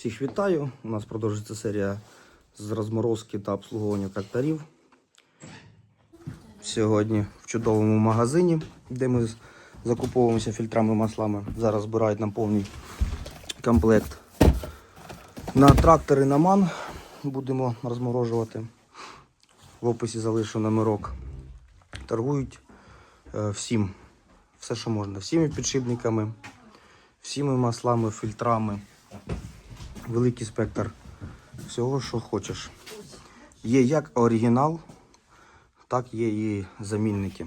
Всіх вітаю. У нас продовжується серія з розморозки та обслуговування тракторів. Сьогодні в чудовому магазині, де ми закуповуємося фільтрами маслами. Зараз збирають нам повний комплект. На трактори на ман будемо розморожувати. В описі залишу номерок. Торгують е, всім, все, що можна, всіми підшипниками, всіми маслами, фільтрами великий спектр всього, що хочеш. Є як оригінал, так є і замінники.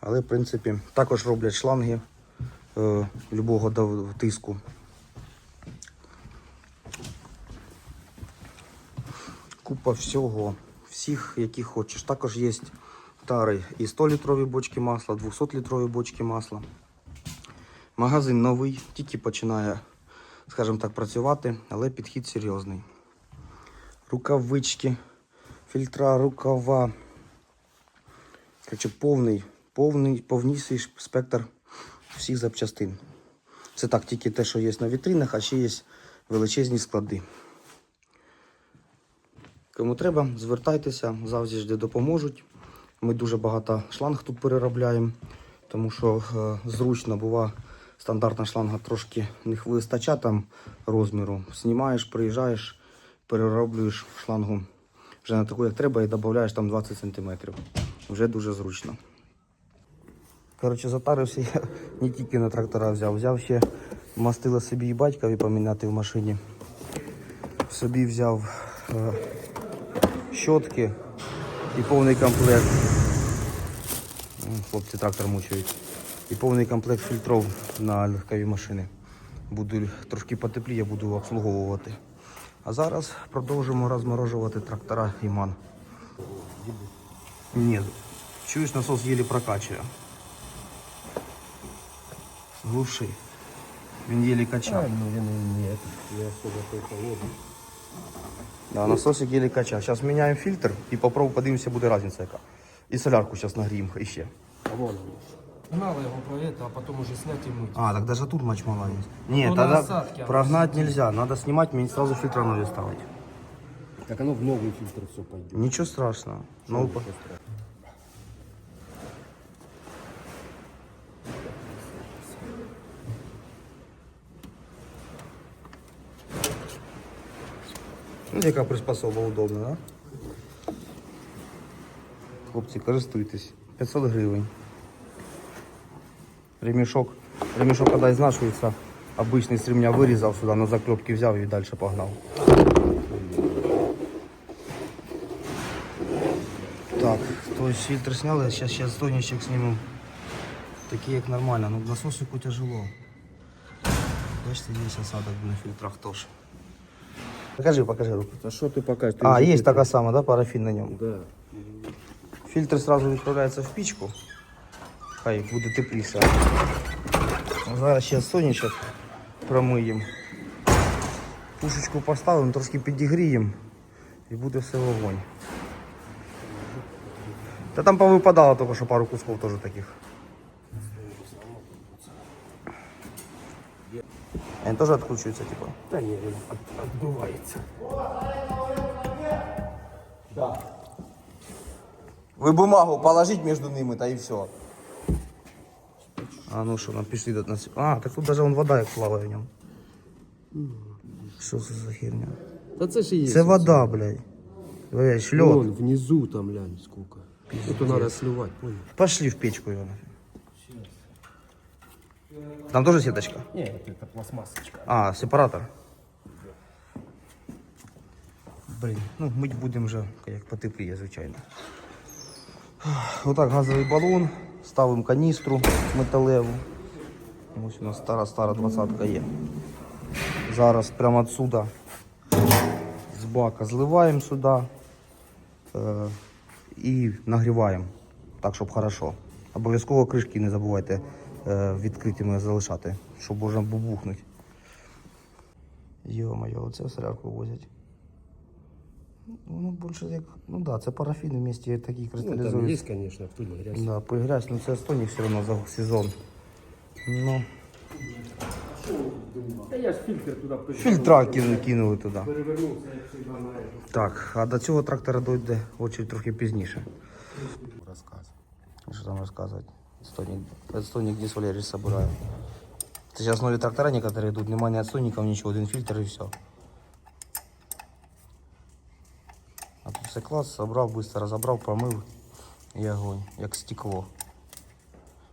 Але, в принципі, також роблять шланги е, любого тиску. Купа всього, всіх, які хочеш. Також є тари і 100-літрові бочки масла, 200-літрові бочки масла. Магазин новий, тільки починає скажімо так, працювати, але підхід серйозний. Рукавички, фільтра, рукава. Короче, повний, повний, повністю спектр всіх запчастин. Це так, тільки те, що є на вітринах, а ще є величезні склади. Кому треба, звертайтеся, завжди допоможуть. Ми дуже багато шланг тут переробляємо, тому що е, зручно бува стандартна шланга трошки не вистачає там розміру. Знімаєш, приїжджаєш, перероблюєш шлангу вже на таку, як треба, і додаєш там 20 см. Вже дуже зручно. Коротше, затарився я не тільки на трактора взяв, взяв ще мастила собі і батькові поміняти в машині. Собі взяв е, щотки і повний комплект. Хлопці трактор мучають. І повний комплект фільтрів на легкові машини. Буду трошки потепліє, буду обслуговувати. А зараз продовжимо розморожувати трактора Іман. Ні, чуєш, насос єлі прокачує. Глуши. Він єлі качає. ну він і не, не особо той холодний. Да, насосик еле кача. Сейчас меняем фильтр и попробуем подивимося, буде разница яка. І солярку сейчас нагріємо іще. А вон он. Гнал его про это, а потом уже снять и мыть. А, так даже тут мочь мала есть. Нет, Ну, на тогда осадке оно прогнать нельзя. Надо снимать, мне сразу фильтра новые ставить. Так оно в новый фильтр все пойдет. Ничего страшного. Ну, по- ну, яка приспособа удобна, да? Хлопці, користуйтесь. 500 гривень. Ремешок. Ремешок, когда изнашивается, обычный с ремня вырезал сюда, на заклепки взял и дальше погнал. Так, то есть фильтр снял, сейчас, сейчас стойничек снимем. Такие как нормально, но насосику тяжело. Бачите, есть осадок на фильтрах тоже. Покажи, покажи руку. А что ты покажешь? Ты А, уже есть фильтр- такая самая, да, парафин на нем. Да. Фільтр сразу відправляється в пічку. Хай буде тепліше. Зараз ще сонячок промиємо. Пушечку поставимо, трошки підігріємо і буде все вогонь. Та там повипадало тільки що пару кусків теж таких. Вони теж відкручуються, типу. Да не, от- отдувается. Ви бумагу положіть між ними, та і все. А ну що, нам пішли до нас. А, так тут даже вон вода як плаває в ньому. Що це за херня? Да це ж и есть. Це вода, блядь. Блядь, льод. Вон, внизу там, глянь, сколько. Это надо сливать, понял? Пошли в печку його. нафиг. Там тоже сеточка? Нет, это пластмассочка. А, сепаратор. Блін, ну мить будемо вже як потепліє, звичайно. Отак газовий балон, ставимо каністру металеву. Ось у нас стара стара двадцятка є. Зараз прямо отсюда з бака зливаємо сюди е, і нагріваємо так, щоб хорошо. Обов'язково кришки не забувайте е, відкритими залишати, щоб можна бубухнути. Йо-моє, оце солярку возять. Воно більше як. Ну так, да, це парафін в місті такі Ну, там кристалізують. есть, конечно, пыль, грязь. Да, пыль, грязь, но це стойник все равно за сезон. Ну, Та я ж фільтр туди пишу. Фільтра кину- кинули туди. Перевернувся, як завжди, на эту. Так, а до цього трактора дойде очередь трохи пізніше. Рассказ. Що там розказувати? Отстойник, отстойник Денис Валерьевич собирає. Це зараз нові трактора некоторые йдуть, немає ні отстойників, нічого, один фільтр і все. все клас, собрав, швидко розібрав, промив і огонь, як стекло.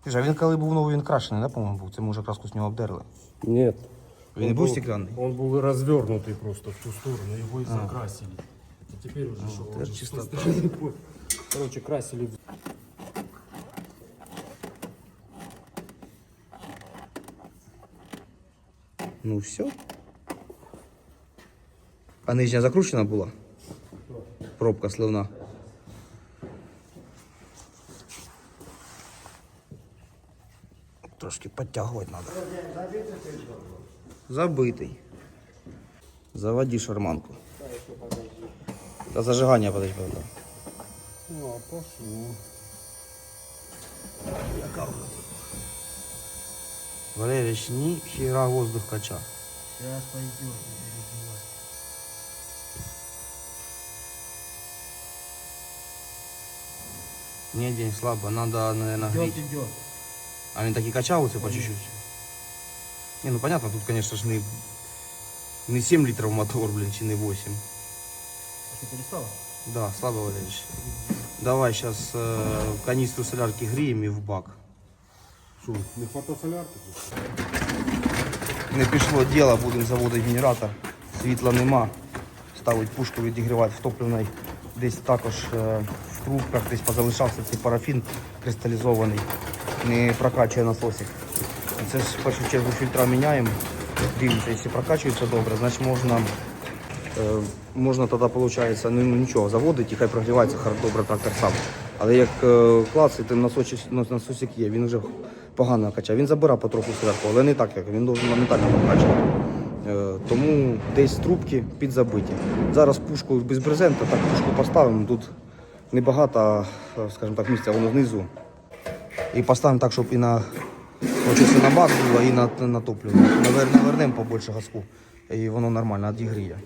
Слушай, а він коли був новий, він крашений, да, по-моєму, був? Це ми вже краску з нього обдерли. Нет. Він не був стеклянний? Он был развернутый просто в ту сторону, его и закрасили. А теперь уже что? это он же с чисто той стороны такой. Короче, красили. Ну все. А нижня закручена була? Пробка сливна. Трошки підтягувати треба. Забитий. Заводи шарманку. До зажигання подать правда. Ну, а пошло. Валерич, ни хера воздух кача. Сейчас пойдет, не переживай. Не, день слабо, надо, наверное, греть. Идет, идет. А він так і качався по чуть-чуть. Не, ну понятно, тут, конечно ж, не, не 7 литров мотор, блин, чи не 8. А что, перестало? Да, слабо, Валерич. Давай сейчас э, канистру солярки греем і в бак. Что, не хватает солярки? Не пішло діло, будемо заводити генератор. Світла нема. Ставить пушку відігрівати в топливний. Десь також е, в трубках десь позалишався цей парафін кристалізований. Не прокачує насосик. Це ж в першу чергу фільтра міняємо. Дивимося, якщо прокачується добре, значить можна, е, можна тоді, виходить, ну, нічого, заводити і хай прогрівається добре трактор сам. Але як е, клацати, насосик, насосик є, він вже погано качає. Він забирає потроху солярку, але не так, як він моментально прокачувати. Е, Тому десь трубки підзабиті. Зараз пушку без брезента, так пушку поставимо. Тут небагато, скажімо так, місця воно знизу. І поставимо так, щоб і на Хочеться на бак було і на, на топливо. Навер, навернемо побольше газку. І воно нормально відігріє.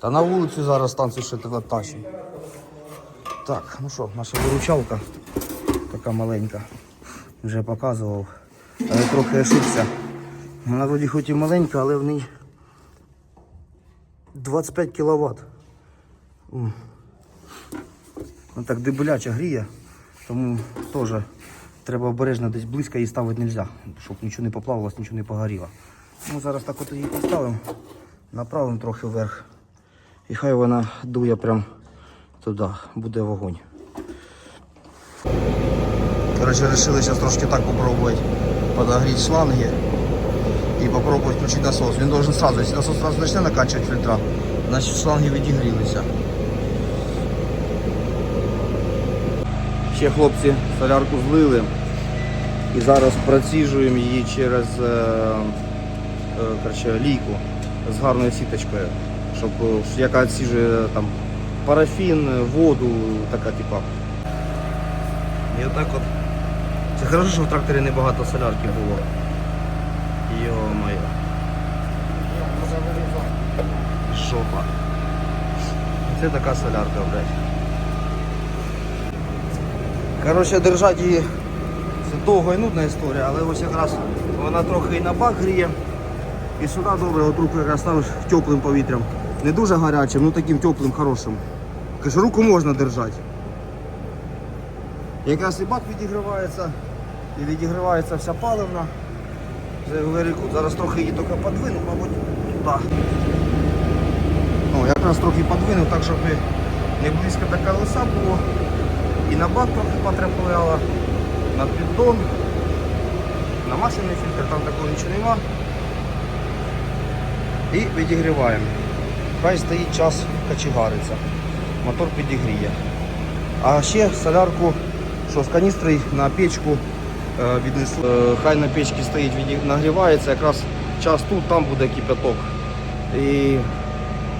Та на вулицю зараз станцію ще тащимо. Так, ну що, наша виручалка така маленька. Вже показував. Але трохи ошибся. Вона вроді хоч і маленька, але в ній 25 кВт. Вона так дебеляче гріє, тому теж треба обережно десь близько її ставити не можна, щоб нічого не поплавилось, нічого не погоріло. Ну, зараз так от її поставимо, направимо трохи вверх. І хай вона дує прям туди, буде вогонь. Коротше, вирішили зараз трошки так попробувати подогріти шланги і попробувати включити насос. Він должен сразу, якщо насос сразу почне накачувати фільтра, значить шланги відігрілися. Ще хлопці солярку злили і зараз проціжуємо її через е, е, коротше, лійку з гарною сіточкою, щоб е, яка відсіжує там парафін, воду, така типа. І отак от. Це хорошо, що в тракторі небагато солярки було. Йо-моє. Жопа. Це така солярка, блядь. Коротше, держати її це довга і нудна історія, але ось якраз вона трохи і на бак гріє. І сюди добре от руку якраз ставиш теплим повітрям. Не дуже гарячим, ну таким теплим, хорошим. Каже, руку можна держати. Якраз і бак відігрівається, і відігрівається вся паливна. Зараз трохи її тільки подвину, мабуть, туди. Ну, якраз трохи подвинув, так щоб не близько до колеса було. І на бак трохи потрапляло, на піддон, на масляний фільтр, там такого нічого нема. І відігріваємо. Хай стоїть час качегариться. Мотор підігріє. А ще солярку, що з каністри на печку е, віднесу. Е, хай на печці стоїть, нагрівається, якраз час тут, там буде кипяток. І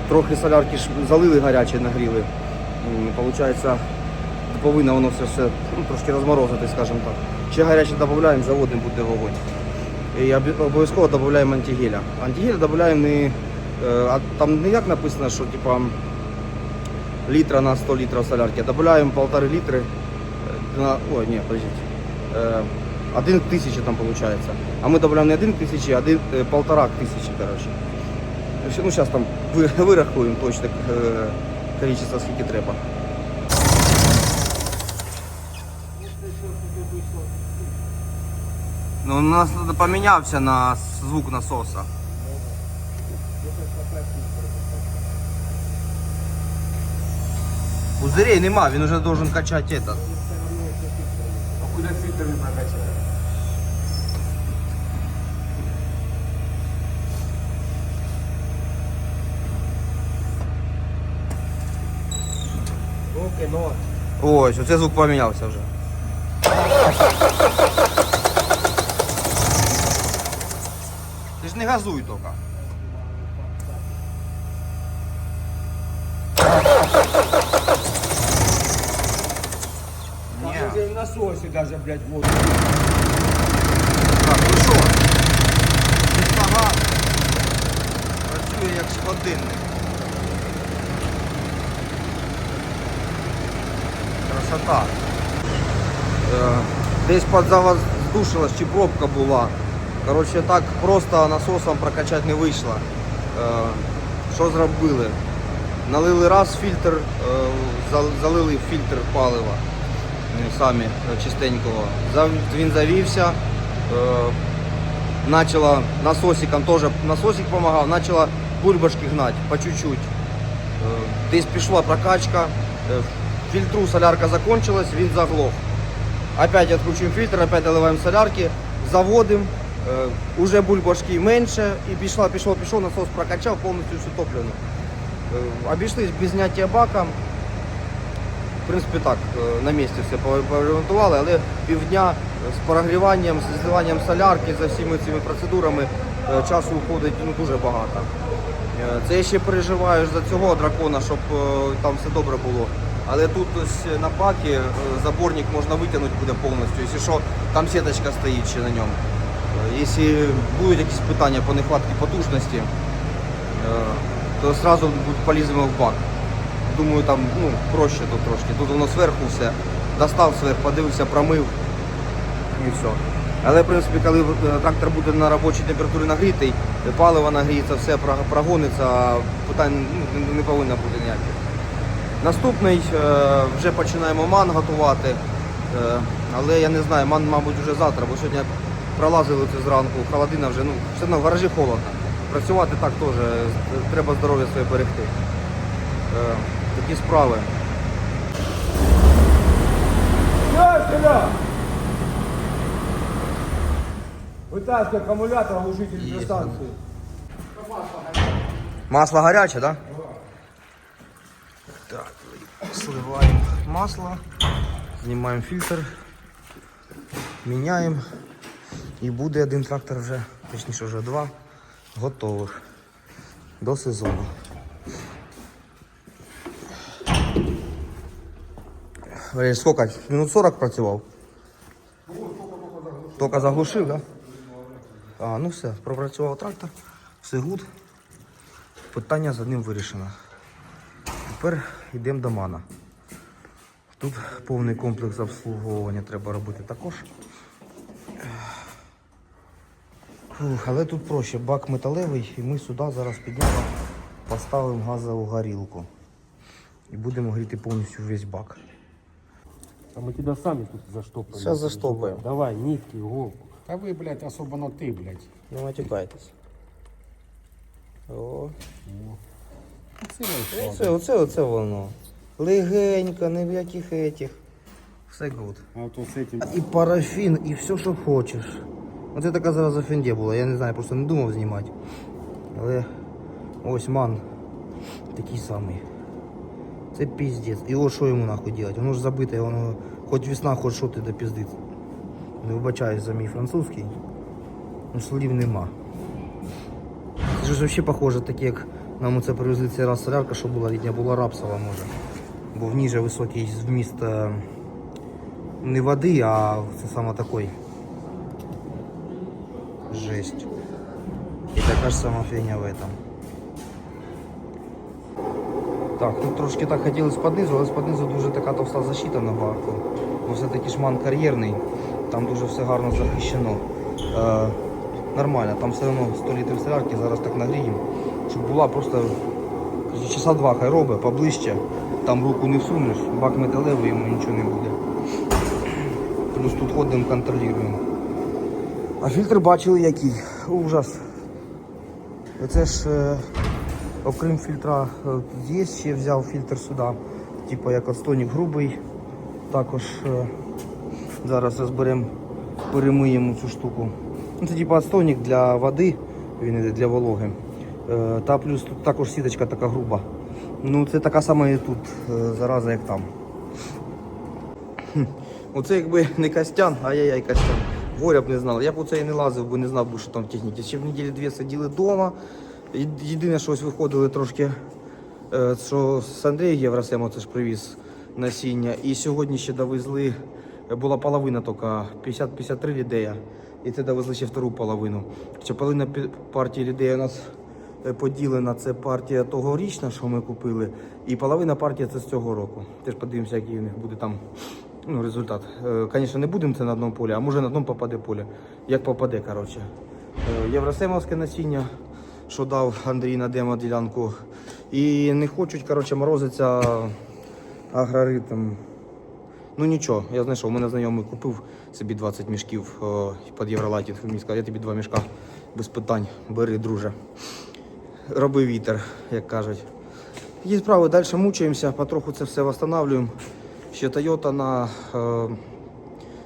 трохи солярки залили гаряче, нагріли. Получається, повинно воно все, все ну, трошки розморозити, скажімо так. Ще гаряче додаємо, заводимо буде вогонь. І обов'язково додаємо антигеля. Антигель додаємо не, е, а там не як написано, що типа літра на 100 літрів солярки, додаємо полтори літри е, на, ой, ні, подождите, е, один к тисячі там виходить. А ми додаємо не один тисячі, а один, е, полтора к тисячі, коротше. Ну, зараз там вирахуємо точно кількість, скільки треба. Ну, у нас помінявся на звук насоса. Пузырей нема, він уже должен качать этот. А куди фильтр не прокачає? Руки, но. Ось, оце звук помінявся вже. Ти не газуй тільки. Ні. Уже в насосе даже, блядь, воду. Так, ну що? Нога працює як годинник. Красота. Е, Десь подзавоздушилась чи пробка була. Коротше, так просто насосом прокачати не вийшло. Е, Що зробили? Налили раз фільтр, е, залили фільтр палива е, самі чистенького. Він завівся. Начала насосиком теж насосик допомагав, почала бульбашки гнати по чуть-чуть. Десь пішла прокачка, фільтру солярка закончилась, він заглох. Опять відкручуємо фільтр, опять доливаємо солярки, заводимо, уже бульбашки менше і пішла, пішло, пішов, насос прокачав повністю всю топливну. Е, Обійшлись без зняття бака. В принципі, так, е, на місці все по- поремонтували, але півдня з прогріванням, з зливанням солярки, за всіми цими процедурами е, часу уходить ну, дуже багато. Е, Це я ще переживаю за цього дракона, щоб е, там все добре було. Але тут ось на бакі е, заборник можна витягнути буде повністю. Якщо що, там сіточка стоїть ще на ньому. Якщо будуть якісь питання по нехватці потужності, е, то одразу поліземо в бак. Думаю, там ну, проще тут трошки. Тут воно зверху все. Достав зверху, подивився, промив і все. Але в принципі, коли е, трактор буде на робочій температурі нагрітий, паливо нагріється, все прогониться, питань ну, не- повинно бути ніяких. Наступний е, вже починаємо ман готувати. Але я не знаю, ман, мабуть, вже завтра, бо сьогодні пролазили це зранку, холодина вже, ну, все одно в гаражі холодно. Працювати так теж е, треба здоров'я своє берегти. Е, такі справи. Вытаскивай аккумулятор, глушитель электростанции. Масло гаряче, так? Да? Так, сливаємо масло, знімаємо фільтр, міняємо. І буде один трактор вже, точніше вже два, готових до сезону. Валерій, сколько? Минут 40 працював? Тільки заглушив, так? Да? А, ну все, пропрацював трактор, все гуд. Питання з одним вирішено. Тепер йдемо до мана. Тут повний комплекс обслуговування треба робити також. Фух, але тут проще, бак металевий, і ми сюди зараз підняємо, поставимо газову горілку. І будемо гріти повністю весь бак. А мы тебя сами тут заштопаем. Сейчас заштопаем. Давай, нитки, иголку. Та ви, блядь, особо на ти, блядь. Не матюкайтесь. О. Це не Оце, оце, оце воно. Легенько, ні в яких етіх. Все гуд. А то з этим... І парафін, і все, що хочеш. Оце така зараз афенде була, я не знаю, просто не думав знімати. Але ось ман такий самий. Це піздець. І от що йому нахуй делать? Воно ж забите, воно хоч весна, хоч що ти до піздець. Не вибачаюсь за мій французький. Ну слів нема. Це ж взагалі похоже, таке, як нам це привезли цей раз солярка, що була літня, була рапсова може. Бо в ній високий вміст е, не води, а це саме такий. Жесть. І така ж сама фігня в этом. Так, тут трошки так хотілося під низу, але з-під дуже така товста защита на барку. Бо все-таки шман кар'єрний, там дуже все гарно захищено. Е, нормально, там все одно 100 літрів солярки, зараз так нагріємо. Щоб була просто часа два хай робить, поближче. Там руку не всунеш, бак металевий, йому нічого не буде. Плюс тут ходимо, контролюємо. А фільтр бачили який. Ужас. Оце ж е, окрім фільтра е, є, ще взяв фільтр сюди. Типу як отстойник грубий. Також е, зараз розберемо, перемиємо цю штуку. Ну, Це типу отстойник для води, він іде для вологи. Е, Та плюс тут також сіточка така груба. Ну це така сама і тут е, зараза, як там. Оце якби не Костян, ай-яй-яй, Костян. Горя б не знав. Я б оце і не лазив, бо не знав би, що там в техніці. Ще в неділі дві сиділи вдома. Єдине, що ось виходили трошки, е, що з Андрієм Євросем це ж привіз насіння. І сьогодні ще довезли, е, була половина тільки, 50-53 лідея. І це довезли ще втору половину. Що половина партії лідея у нас е, поділена, це партія тогорічна, що ми купили, і половина партія це з цього року. Теж подивимося, який у них буде там ну, результат. Е, Звісно, не будемо це на одному полі, а може на одному попаде поле. Як попаде, коротше. Е, Євросемовське насіння, що дав Андрій на демо ділянку. І не хочуть, коротше, морозиться агроритм. Ну нічого, я знайшов, у мене знайомий купив собі 20 мішків о, під Євролайтінг. Він сказав, я тобі два мішка без питань. Бери, друже. Роби вітер, як кажуть. Є справи, далі мучаємося, потроху це все встановлюємо. Ще Toyota на. Е,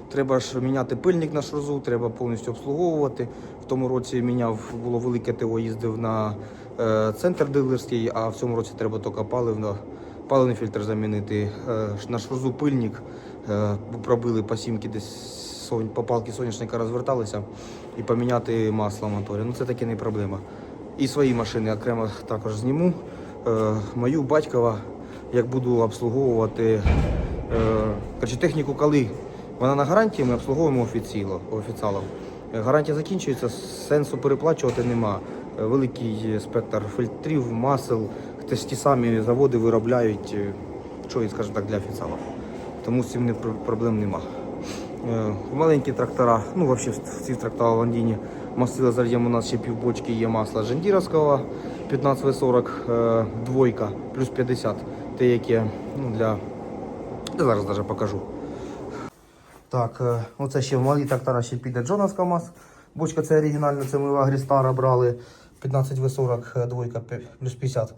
треба ж міняти пильник на шрузу, треба повністю обслуговувати. В тому році міняв, було велике ТО, їздив на е, центр дилерський, а в цьому році треба тільки паливно, паливний фільтр замінити. Е, на шрузу пильник пробили по сімки десь сон- по палки соняшника розверталися і поміняти масло моторі. Ну це таки не проблема. І свої машини окремо також зніму. Мою батькова, як буду обслуговувати коротше, техніку, коли вона на гарантії, ми обслуговуємо офіційно, офіціалом. Е, Гарантія закінчується, сенсу переплачувати нема. Е, Великий спектр фільтрів, масел, теж ті самі заводи виробляють, е, що і, скажімо так, для офіціалів. Тому з цим проблем нема. Е, Маленькі трактора, ну взагалі в ці трактора в Лондіні мастила зальємо у нас ще півбочки є масла Жендіровського 15В40 е, двойка плюс 50. Те, яке ну, для. Я зараз навіть покажу. Так, е, оце ще в малі трактора ще піде Джоновська мас. Бочка це оригінальна, це ми в Агрістара брали 15В40 е, двойка плюс 50.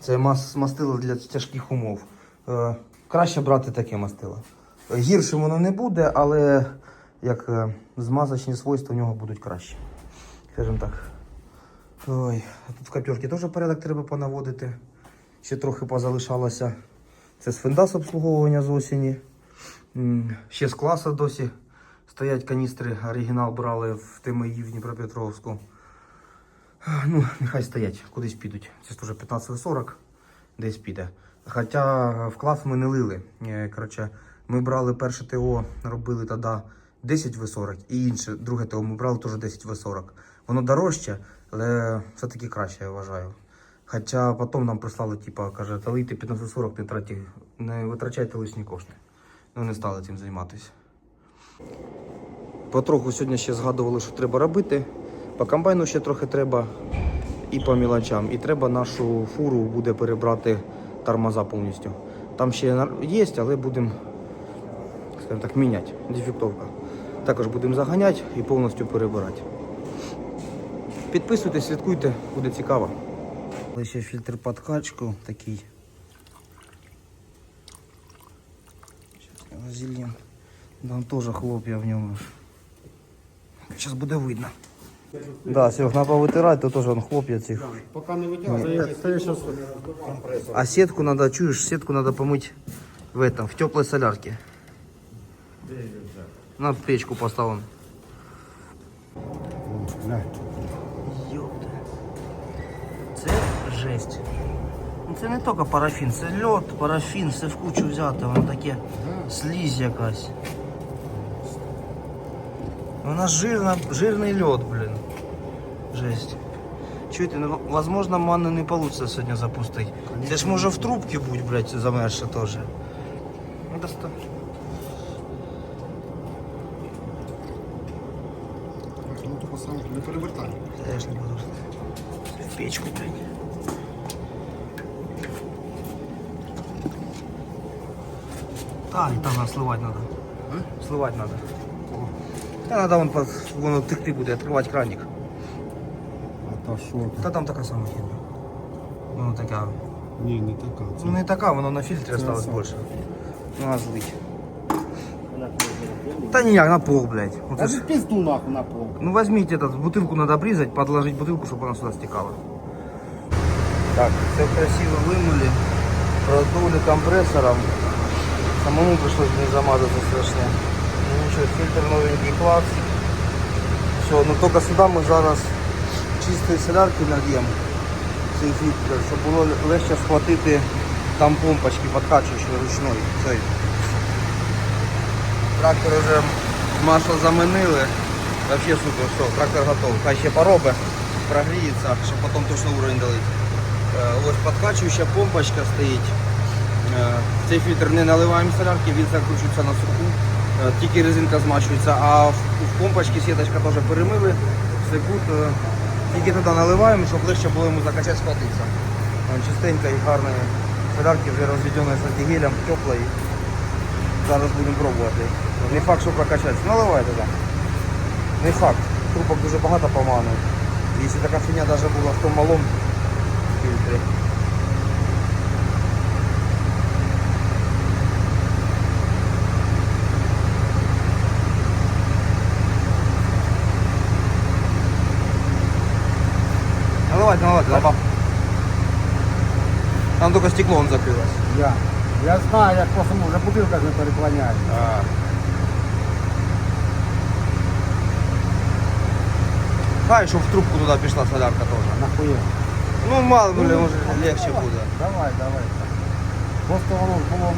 Це мас, мастило для тяжких умов. Е, краще брати таке мастило. Гірше воно не буде, але як е, змазочні свойства в нього будуть кращі. Скажімо так. Ой, тут в копірці теж порядок треба понаводити. Ще трохи позалишалося. Це з фендас обслуговування з осені. Ще з класу досі стоять каністри. Оригінал брали в ТМІ в Дніпропетровську. Ну, нехай стоять, кудись підуть. Це ж теж 15-40, десь піде. Хоча в клас ми не лили. Е, Коротше, ми брали перше ТО, робили тоді 10 В40 і інше, друге ТО ми брали теж 10 В40. Воно дорожче, але все-таки краще, я вважаю. Хоча потім нам прислали, типа, каже, та лийте 15-40, не, траті, не витрачайте лишні кошти. Ну, не стали цим займатися. Потроху сьогодні ще згадували, що треба робити. По комбайну ще трохи треба і по мілочам. І треба нашу фуру буде перебрати тормоза повністю. Там ще є, але будемо, скажімо так, міняти. Дефектовка. Також будемо заганяти і повністю перебирати. Підписуйтесь, слідкуйте, буде цікаво. Ще фільтр подкачку такий. Зараз зільємо. Там теж хлоп'я в ньому. Зараз буде видно. Да, Серег, треба повитирати, то теж он хлоп'я цих. Поки не витягує, компресор. А сетку надо, чуешь, сетку надо помыть в этом, в теплой солярке. На печку поставим. Глянь. жесть. Ну, Це не тільки парафін, це льод, парафін, все в кучу взято, воно таке слізь якась. У нас жирно, жирный лед, блин. Жесть. Чуєте, ну, возможно, манну не получится сегодня запустить. Це ж може в трубці будь, блядь, замерзше теж. Ну, доста... Ну, тупо сам не перевертай. Я ж не буду. В печку, блядь. А, и там надо сливать надо. Сливать надо. Та надо вон, под, вон текти буде, відкривати краник. А та що? Та там така сама херня. Воно така. Ні, не така. Це Ну не така, воно на фільтрі Це осталось сам. більше. Ну, а злить. Та ніяк, на пол, блядь. Вот Та это ж ж- пизду нахуй на пол. Ну возьмите этот, бутылку надо обрезать, подложить бутылку, чтобы она сюда стекала. Так, все красиво вымыли, продули компрессором. Самому пришлось не замазаться страшно. Ну ничего, фильтр новенький класс. Все, ну только сюда мы зараз чистої солярки нальємо. Цей фільтр, щоб було легше схватити там помпочки подкачуючої ручної. Цей. Трактор вже масло замінили. Вообще супер, все, трактор готов. Хай ще поробить, прогріється, щоб потім точно уровень долить. Е, Ось подкачуюча помпочка стоїть. Е, цей фільтр не наливаємо солярки, він закручується на суху, Е, тільки резинка змащується, а в, помпочці сіточка теж перемили, секунд, е, тільки туди наливаємо, щоб легше було йому закачати, схватитися. Чистенька і гарна солярки вже розведена з антигелем, теплої. Зараз будемо пробувати. Не факт, що прокачається. Наливай туди. Не факт. Трубок дуже багато поману. Якщо така фігня навіть була в тому малому фільтрі. Шклом закрилась. Я. Я знаю, я просто ну, вже бутилка не переклоняє. А. Хай, щоб в трубку туда пішла солярка тоже? Нахуя? Ну мало ну, ли, ну, легче легше буде. Давай, давай. Просто воно в голову.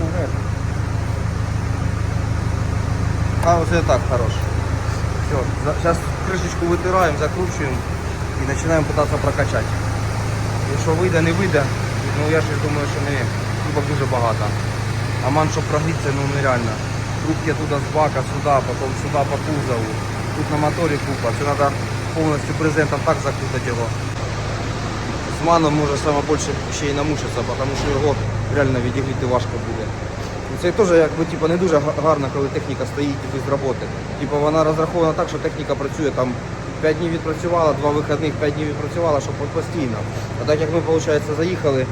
А вот это так хорош. Все, сейчас крышечку вытираем, закручиваем и начинаем пытаться прокачати. Что вийде, не вийде. Ну я ж думаю, що не трубок дуже багато. А ман, щоб прогрітися, ну нереально. Трубки туди з бака, сюди, потім сюди по кузову. Тут на моторі купа. Це треба повністю брезентом так закрутити його. З маном може саме більше ще й намучитися, тому що його реально відігріти важко буде. Це теж якби типу, не дуже гарно, коли техніка стоїть без роботи. Типу, вона розрахована так, що техніка працює там 5 днів відпрацювала, 2 вихідних, 5 днів відпрацювала, щоб постійно. А так як ми, виходить, заїхали,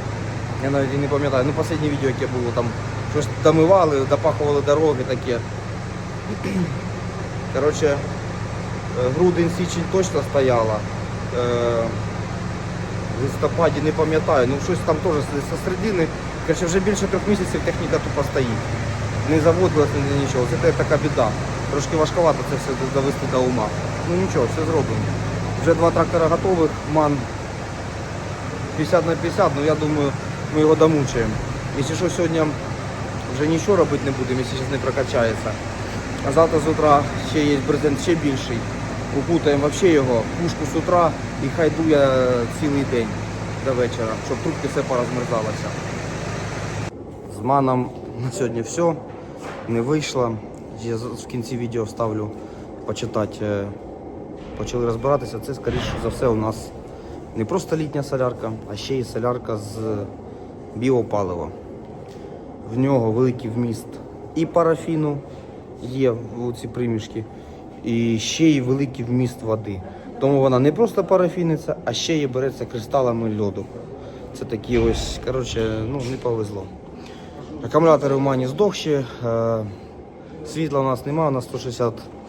я навіть і не пам'ятаю, ну останнє відео, яке було, там щось домивали, допахували дороги таке. Коротше, е, грудень січень точно стояла. Е, в листопаді не пам'ятаю, ну щось там теж з- середини. Короче, вже більше трьох місяців техніка тупо стоїть. Не заводилась, ні нічого. Це така біда. Трошки важковато це все довести до ума. Ну нічого, все зроблено. Вже два трактора готових, ман 50 на 50, ну я думаю, ми його домучаємо. Якщо що, сьогодні вже нічого робити не будемо, якщо зараз не прокачається. А завтра з утра ще є брезент ще більший. Укутаємо взагалі його, пушку з утра і хай дує цілий день до вечора, щоб трубки все порозмерзалося. З маном на сьогодні все. Не вийшло. Я в кінці відео вставлю почитати. Почали розбиратися. Це, скоріше за все, у нас не просто літня солярка, а ще й солярка з біопалива. В нього великий вміст і парафіну є в ці примішки, і ще й великий вміст води. Тому вона не просто парафіниться, а ще й береться кристалами льоду. Це такі ось, коротше, ну не повезло. Акумулятори в мані здохші, е, світла у нас немає, у нас 160 е,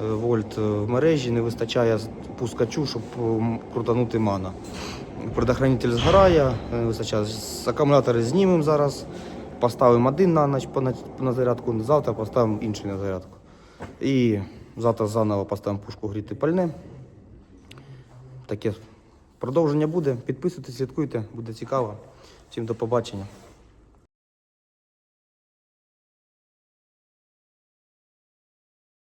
вольт е, в мережі, не вистачає пускачу, щоб е, крутанути мана. Предохранитель згорає, не вистачає. Акумулятори знімемо зараз, поставимо один на ніч на зарядку, завтра поставимо інший на зарядку. І завтра заново поставимо пушку гріти пальне. Таке продовження буде. Підписуйтесь, слідкуйте, буде цікаво. Всім до побачення.